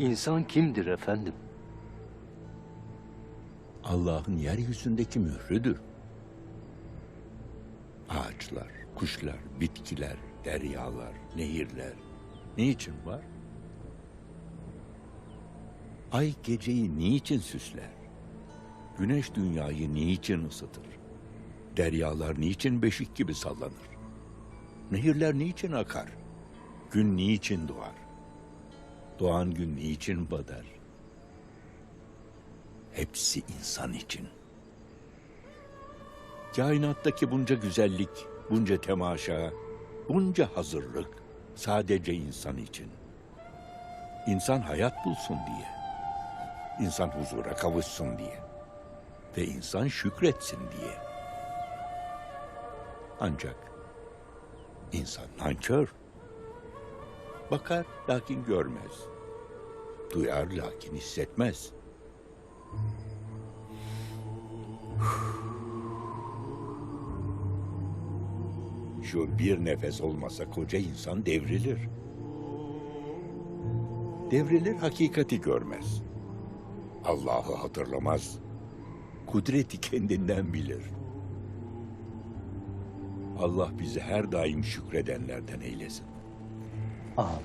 İnsan kimdir efendim? Allah'ın yeryüzündeki mührüdür. Ağaçlar, kuşlar, bitkiler, deryalar, nehirler ne için var? Ay geceyi niçin süsler? Güneş dünyayı niçin ısıtır? Deryalar niçin beşik gibi sallanır? Nehirler niçin akar? Gün niçin doğar? Doğan gün niçin badar? Hepsi insan için. Kainattaki bunca güzellik, bunca temaşa, bunca hazırlık sadece insan için. İnsan hayat bulsun diye. İnsan huzura kavuşsun diye. Ve insan şükretsin diye. Ancak insan nankör. Bakar lakin görmez. Duyar lakin hissetmez. Şu bir nefes olmasa koca insan devrilir. Devrilir hakikati görmez. Allah'ı hatırlamaz. Kudreti kendinden bilir. Allah bizi her daim şükredenlerden eylesin. 啊。